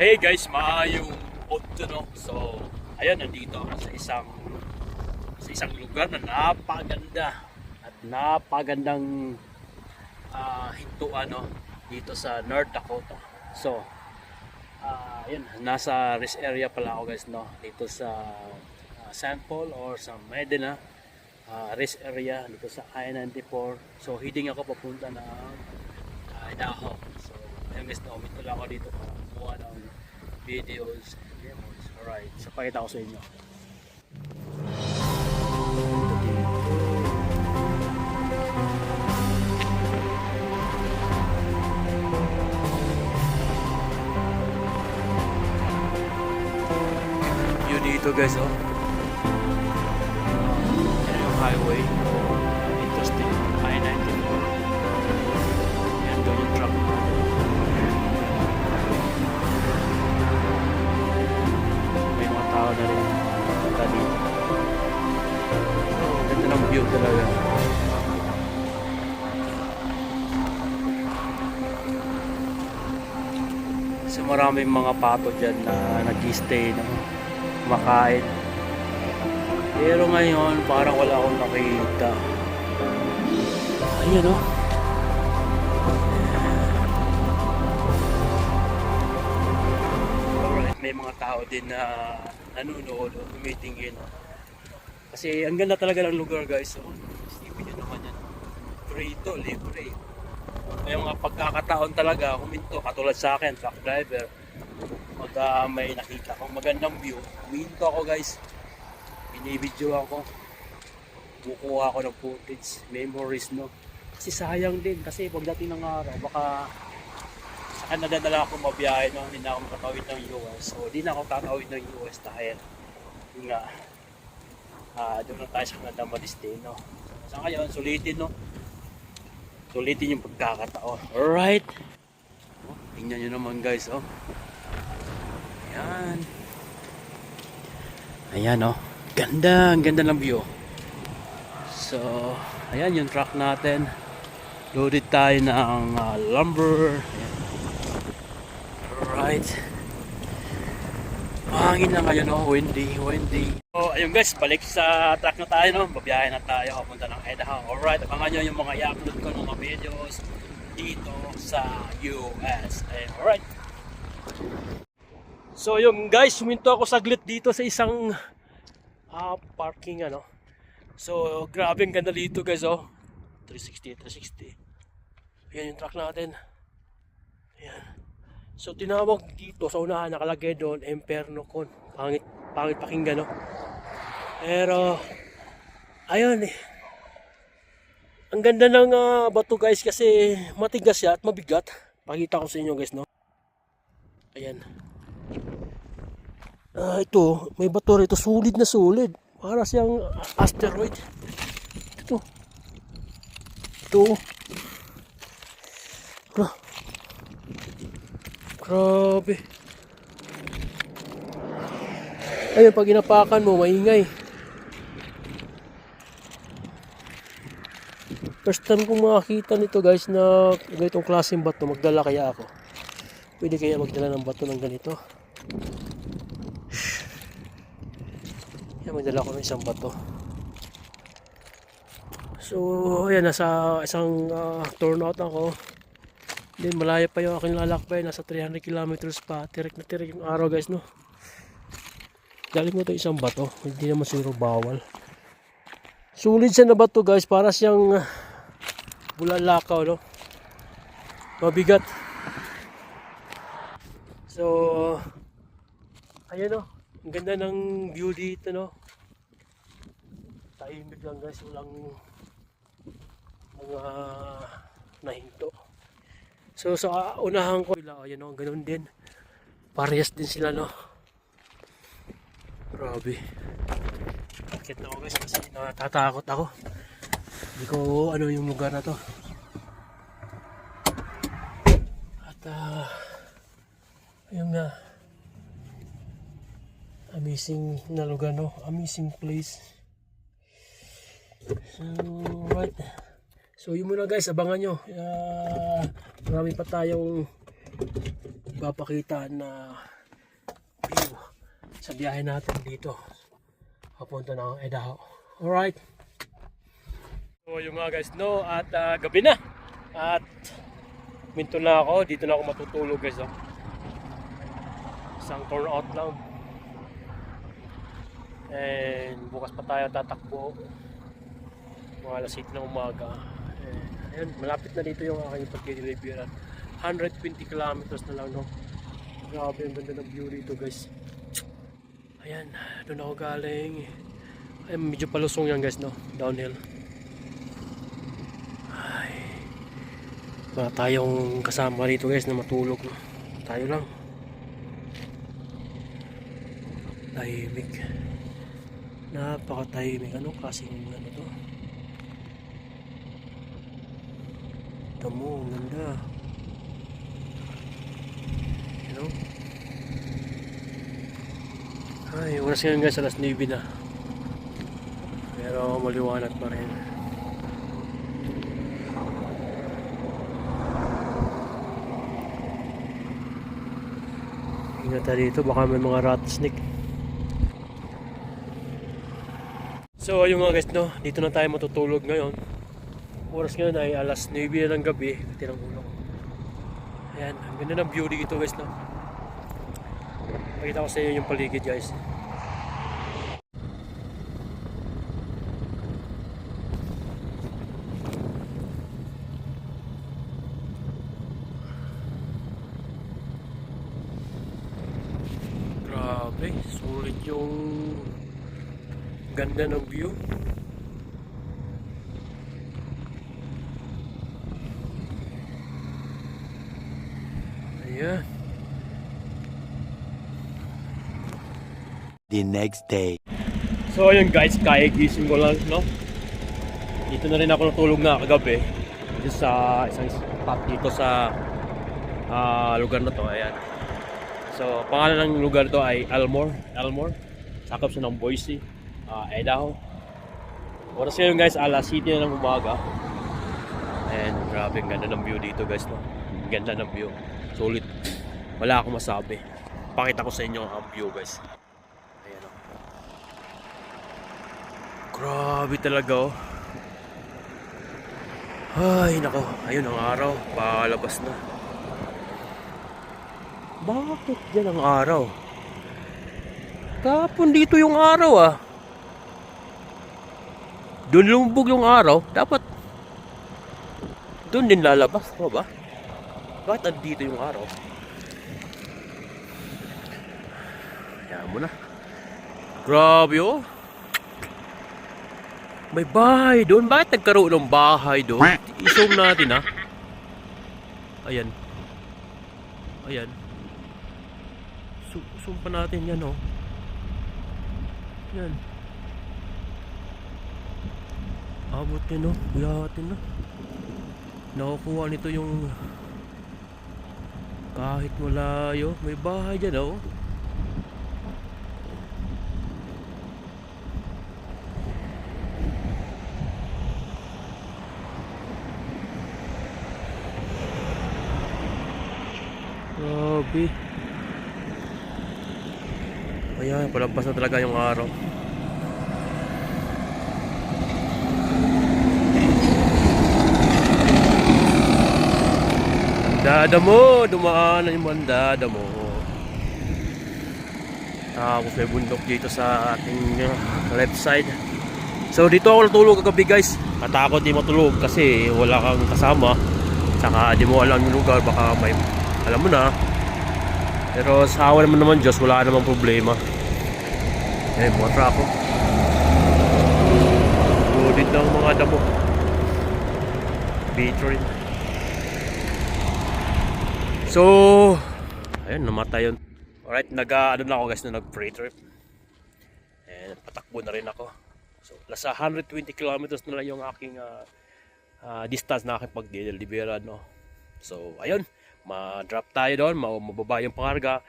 Hey guys, maayong auto no. So, ayan nandito ako sa isang sa isang lugar na napaganda at napagandang ah hintuan no dito sa North Dakota. So, ah ayun, nasa rest area pala ako guys no dito sa ah, St. Paul or sa Medina ah, rest area dito sa I-94. So, heading ako papunta ng uh, Idaho. Guys, no, umito lang ako dito para kumuha ng videos and demos. Alright, so pakita ko sa inyo. Yun dito guys, oh. Yan yung highway. Maraming mga pato dyan na nag-stay na kumakain. Pero ngayon, parang wala akong nakita. Ayun oh. Alright, may mga tao din na nanonood o tumitingin. Kasi ang ganda talaga ng lugar guys. So, isipin nyo naman yan. Prito, libre. May mga pagkakataon talaga, huminto, katulad sa akin, truck driver. Pag ah, may nakita akong magandang view, huminto ako guys. Binibidyo ako. Bukuha ako ng footage, memories no. Kasi sayang din, kasi pagdating ng araw, baka saka nadadala ako mabiyahe no, hindi na ako makatawid ng US. So, hindi na ako tatawid ng US dahil yun nga, ah doon na tayo sa magandang madestino. Sa ngayon, sulitin no. Sulitin yung pagkakataon. Alright. Oh, tingnan nyo naman guys, oh. Ayan. Ayan, oh. Ganda, ang ganda ng view. So, ayan yung truck natin. Loaded tayo ng ah, lumber. Ayan. Alright. Mahangin na ngayon, oh. Windy, windy. So, ayun guys, balik sa truck na tayo, no? Babiyahe na tayo, papunta ng Idaho. Alright, abangan nyo yung mga i-upload ko ng mga videos dito sa US. Ayan, alright. So, yung guys, huminto ako saglit dito sa isang ah, parking, ano. So, grabe ang ganda dito guys, oh. 360, 360. Ayan yung truck natin. Ayan. So, tinawag dito sa unahan, nakalagay doon, Emperno Con. Pangit, pangit pakinggan, no? Pero, ayun eh. Ang ganda ng ah, bato guys kasi matigas siya at mabigat. Pakita ko sa inyo guys, no? Ayan. Ah, ito, may bato rito, sulit na sulit. Para siyang asteroid. Ito. Ito. Ah. Grabe. Ayun, pag inapakan mo, maingay. First time kong makakita nito guys na ganitong klaseng bato, magdala kaya ako. Pwede kaya magdala ng bato ng ganito. Yan, magdala ko ng isang bato. So, ayan, nasa isang uh, turnout ako. Then malayo pa yung aking lalakbay, nasa 300 kilometers pa. Tirik na tirik yung araw guys, no? Galing mo to isang bato, hindi naman siguro bawal. Sulit siya na bato guys, para siyang uh, bulalakaw, no? Mabigat. So, ayan no, ang ganda ng view dito, no? Tahimik lang guys, walang mga nahinto. So sa unahan ko, ayan o, ganun din. Parehas din sila, no? Grabe. Bakit na ako guys, kasi natatakot ako. Hindi ko ano yung lugar na to. At, ah, ayun nga. Amazing na lugar, no? Amazing place. So, right. So yun muna guys, abangan nyo. Uh, marami pa tayong magpapakita na view sa biyahe natin dito papunta ng Idaho. Alright. So yung nga guys no at ah, gabi na at minto na ako dito na ako matutulog guys oh. Isang turn out lang. And bukas pa tayo tatakbo mga alas 8 ng umaga. And, ayun, malapit na dito yung aking pag-delivery. 120 kilometers na lang, no? Grabe, ang ganda ng view dito, guys. Ayan, doon ako galing. Ay, medyo palusong yan, guys, no? Downhill. Ay. Wala tayong kasama dito, guys, na matulog? Tayo lang. Tahimik. Napaka-tahimik. Ano kasing ano to? Tamo, ang ganda. Ay, oras ngayon guys, alas 9 na. Pero maliwanag pa rin. Ingat tayo dito, baka may mga rattlesnake. So ayun nga guys no, dito na tayo matutulog ngayon. Oras ngayon ay alas 9 na ng gabi. Tirang ulo ko. Ayan, ang ganda ng view dito guys no. Pakita ko sa inyo yung paligid guys. Grabe, sulit yung ganda ng view. Ayan. The next day. So ayun guys, kaya gising ko lang, no? Dito na rin ako natulog na kagabi. Dito sa isang spot dito sa ah, lugar na to, ayan. So, pangalan ng lugar to ay Elmore, Elmore. Sakop siya ng Boise, ah, Idaho. Oras ngayon guys, alas 7 na ng umaga. And grabe, ang ganda ng view dito guys, no? Ang ganda ng view. Sulit. Wala akong masabi. Pakita ko sa inyo ang view guys. Ayan o. Grabe talaga oh. Ay, nako. Ayun ang araw. Palabas na. Bakit yan ang araw? Kapon dito yung araw ah. Doon lumubog yung araw. Dapat doon din lalabas. Ano ba? Bakit andito yung araw? Hayaan mo na. Grabe oh. May bahay doon. Bakit nagkaroon ng bahay doon? I-zoom natin ha. Ayan. Ayan. Su- zoom pa natin yan oh. Yan. Abot yan oh. Buyatin na. Nakukuha nito yung kahit malayo. May bahay dyan oh. Grabe. Ayan, palabas na talaga yung araw. Dada mo, dumaan yung mandada mo. Tapos may bundok dito sa ating uh, left side. So dito ako natulog kagabi guys. Matakot di matulog kasi wala kang kasama. Tsaka di mo alam yung lugar, baka may alam mo na. Pero sa awa naman naman Diyos, wala namang problema. Eh, mga trako. Gudit ng mga damo. Beatrix. So, ayun, namatay yun. Alright, nag, ah, ano na ako guys, na nag-free trip. And patakbo na rin ako. So, nasa 120 kilometers na lang yung aking ah, ah, distance na aking pag-delivery, no? So, ayun, ma-drop tayo doon, ma- mababa yung pangarga,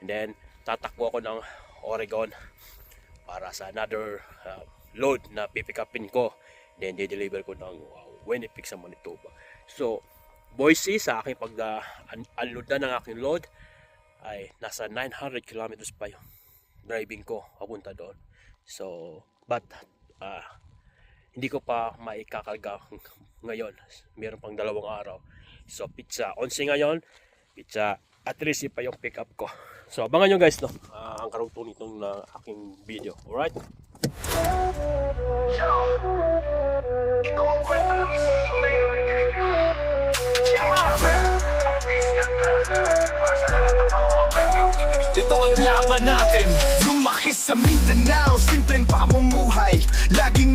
and then tatakbo ako ng Oregon para sa another uh, load na pipick upin ko, then di-deliver ko ng uh, Winnipeg sa Manitoba. So, Boise sa aking pag uh, un- unload na ng aking load ay nasa 900 kilometers pa yung driving ko papunta doon. So, but ah, hindi ko pa maikakarga ngayon. Meron pang dalawang araw. So, pizza. 11 ngayon. Pizza. At least pa yung pick up ko. So, abangan nyo guys, no? Ah, ang karugtong nitong na aking video. Alright? Ito ang laban natin Lumaki sa Mindanao Simpleng pamumuhay Laging